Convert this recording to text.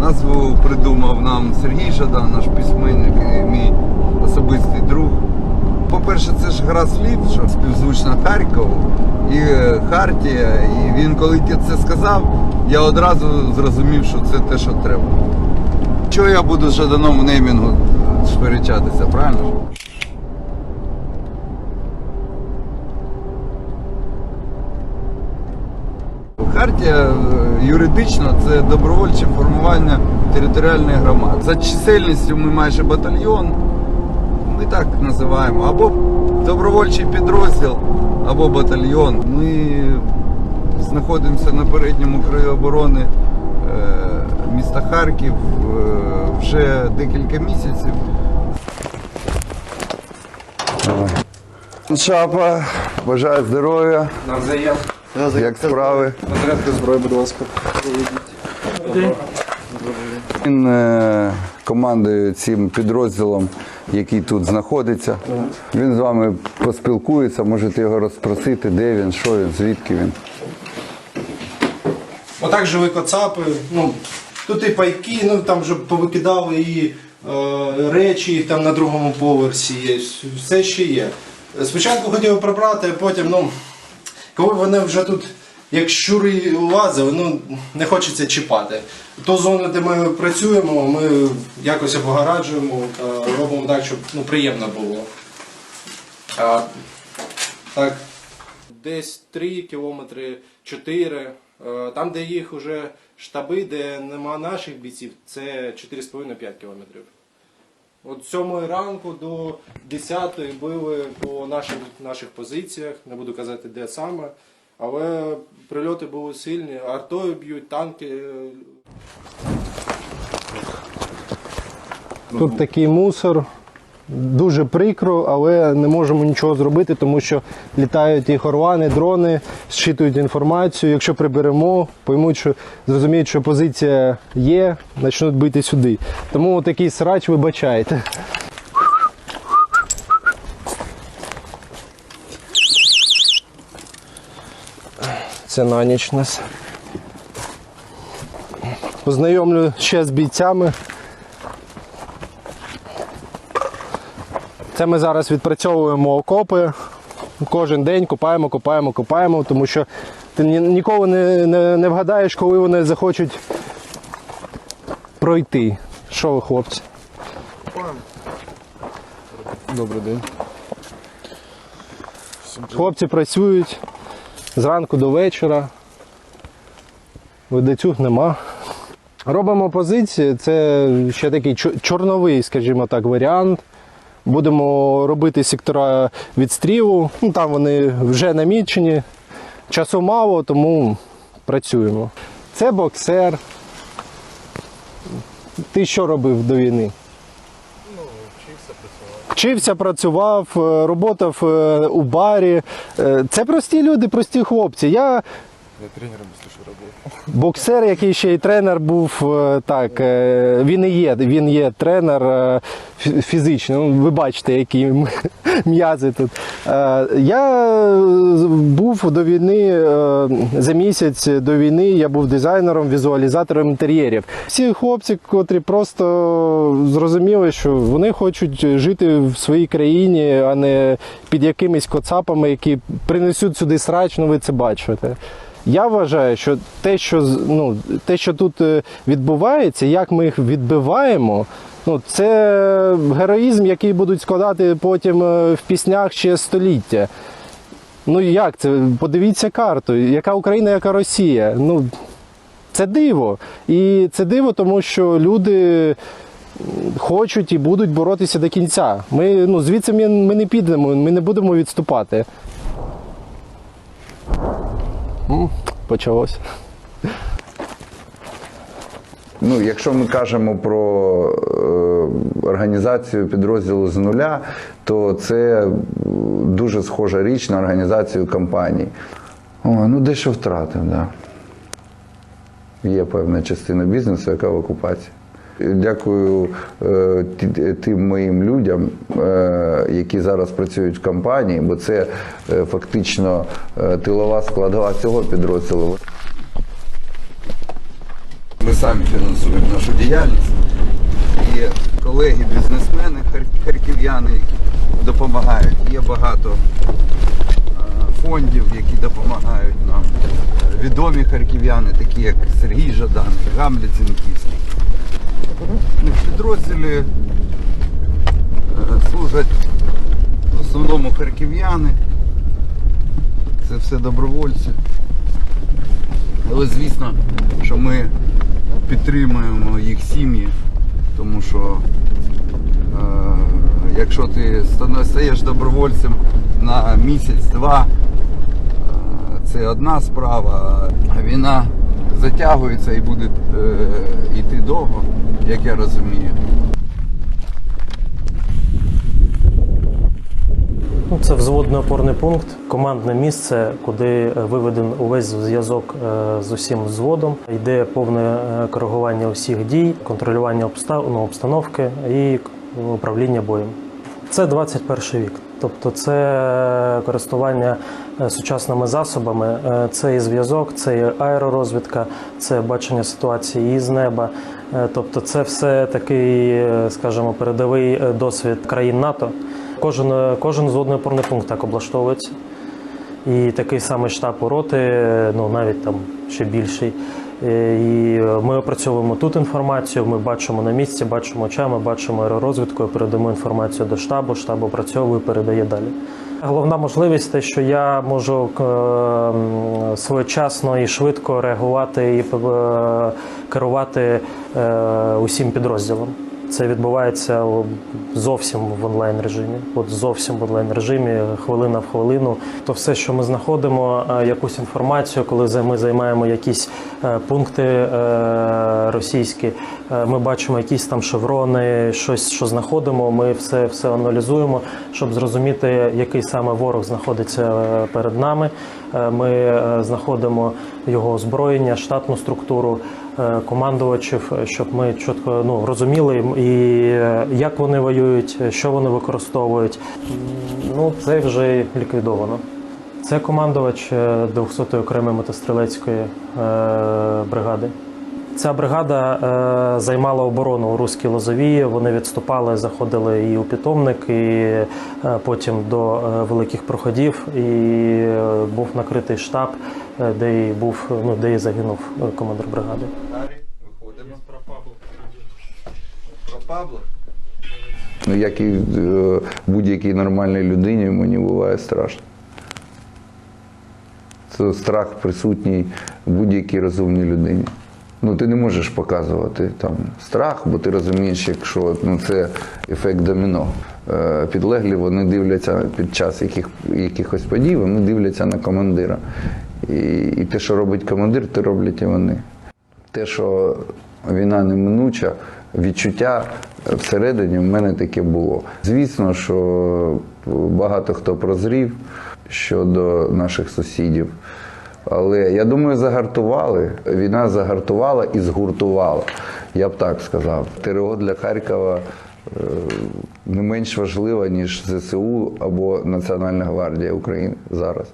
Назву придумав нам Сергій Жадан, наш письменник і мій особистий друг. По-перше, це ж гра слів, що співзвучна Харкову і е, Хартія. І він, коли це сказав, я одразу зрозумів, що це те, що треба. Чого я буду з Жаданом в неймінгу сперечатися, правильно? Хартія е, юридично це добровольче формування територіальної громади. За чисельністю ми майже батальйон. Ми так називаємо. Або добровольчий підрозділ, або батальйон. Ми знаходимося на передньому краю оборони е, міста Харків е, вже декілька місяців. Шапа, бажаю здоров'я. Навзаєм. Як справи? Розрядка зброї, будь ласка. Він е, командує цим підрозділом, який тут знаходиться. Він з вами поспілкується, можете його розпросити, де він, що він, звідки він. Отак живі коцапи. Ну, тут і пайки, ну там вже повикидали і е, речі їх там на другому поверсі є. Все ще є. Спочатку хотів прибрати, а потім, ну, коли вони вже тут, як щури лазили, ну не хочеться чіпати. Ту зону, де ми працюємо, ми якось обгораджуємо та робимо так, щоб ну, приємно було. А, так, десь 3 кілометри, 4. Е, Там, де їх уже штаби, де нема наших бійців, це 4,5-5 кілометрів. От 7 ранку до 10 били по наших, наших позиціях, не буду казати де саме, але прильоти були сильні, артою б'ють, танки. Тут такий мусор. Дуже прикро, але не можемо нічого зробити, тому що літають і хорвани, дрони, зчитують інформацію. Якщо приберемо, поймуть, що зрозуміють, що позиція є, почнуть бити сюди. Тому такий срач вибачайте. Це на ніч нас. Познайомлю ще з бійцями. Це ми зараз відпрацьовуємо окопи. Кожен день копаємо, копаємо, копаємо, тому що ти ні- ніколи не, не, не вгадаєш, коли вони захочуть пройти. Що ви, хлопці? Добрий день. Хлопці працюють зранку до вечора. Ведецюг нема. Робимо позиції. Це ще такий чорновий, скажімо так, варіант. Будемо робити сектора відстрілу. Ну, там вони вже намічені. Часу мало, тому працюємо. Це боксер. Ти що робив до війни? Вчився, працював, е, роботав е, у барі. Е, Це прості люди, прості хлопці. Я Я тренером, что, работал. боксер, який ще й тренер був. е, Так, е, він і є. Він є тренер е, фізичний. Ну, Ви бачите, які м'язи тут. Я був до війни за місяць до війни. Я був дизайнером, візуалізатором інтер'єрів. Всі хлопці, котрі просто зрозуміли, що вони хочуть жити в своїй країні, а не під якимись коцапами, які принесуть сюди срач, ну ви це бачите. Я вважаю, що те, що ну, те, що тут е, відбувається, як ми їх відбиваємо, ну це героїзм, який будуть складати потім е, в піснях ще століття. Ну як це? Подивіться карту, яка Україна, яка Росія. Ну це диво. І це диво, тому що люди хочуть і будуть боротися до кінця. Ми ну, звідси ми, ми не підемо, ми не будемо відступати. М, Почалося. Ну, якщо ми кажемо про е, організацію підрозділу з нуля, то це дуже схожа річ на організацію компаній. О, ну дещо втратив, так. Да. Є певна частина бізнесу, яка в окупації. Дякую е, тим моїм людям, е, які зараз працюють в компанії, бо це е, фактично тилова складова цього підрозділу. Ми самі фінансуємо нашу діяльність. І колеги-бізнесмени, харків'яни, які допомагають. Є багато фондів, які допомагають нам. Відомі харків'яни, такі як Сергій Жадан, Гамлет Зінківський. Ну, В підрозділі е, служать в основному харків'яни. Це все добровольці. Але звісно, що ми підтримуємо їх сім'ї, тому що е, якщо ти стаєш добровольцем на місяць-два, е, це одна справа, а війна затягується і буде е, йти довго, як я розумію. Ну, Це взводний опорний пункт, командне місце, куди е, виведен увесь зв'язок е, з усім взводом. Йде повне е, коригування усіх дій, контролювання ну, обстановки і управління боєм. Це 21 вік. Тобто це користування е, сучасними засобами, Е, це і зв'язок, це і аеророзвідка, це бачення ситуації із неба. Е, Тобто, це все такий, е, скажімо, передовий е, досвід країн НАТО. Кожен, е, кожен зводний опорний пункт так облаштовується. І такий самий штаб у роти, ну навіть там ще більший. Е, І ми опрацьовуємо тут інформацію, ми бачимо на місці, бачимо очами, бачимо аеророзвідку, передаємо інформацію до штабу, штаб опрацьовує, передає далі. Головна можливість те, що я можу е, своєчасно і швидко реагувати і е, керувати е, усім підрозділом. Це відбувається зовсім в онлайн режимі. От зовсім в онлайн режимі, хвилина в хвилину. То все, що ми знаходимо, е, якусь інформацію, коли ми займаємо якісь е, пункти е, російські, ми бачимо якісь там шеврони, щось, що знаходимо. Ми все, все аналізуємо, щоб зрозуміти, який саме ворог знаходиться перед нами. Ми знаходимо його озброєння, штатну структуру командувачів, е, щоб ми чітко ну, розуміли і е, як вони воюють, е, що вони використовують. Ну, це вже ліквідовано. Це командувач е, 200-ї окремої мотострілецької е, бригади. Ця бригада е, займала оборону у Руській Лозовії. Вони відступали, заходили і у питомник, і е, потім до е, великих проходів. І е, був накритий штаб, е, де і був ну, де і загинув е, командир бригади. Виходимо. Про Павла. Ну, як і е, будь-якій нормальній людині, мені буває страшно. Це страх присутній будь-якій розумній людині. Ну, ти не можеш показувати там страх, бо ти розумієш, якщо ну, це ефект доміно. Е, Підлеглі вони дивляться під час яких, якихось подій, вони дивляться на командира. І, те, що робить командир, те роблять і вони. Те, що війна неминуча, відчуття всередині в мене таке було. Звісно, що багато хто прозрів щодо наших сусідів. Але я думаю, загартували. Війна загартувала і згуртувала. Я б так сказав. ТРО для Харкова е, не менш важлива, ніж ЗСУ або Національна гвардія України зараз.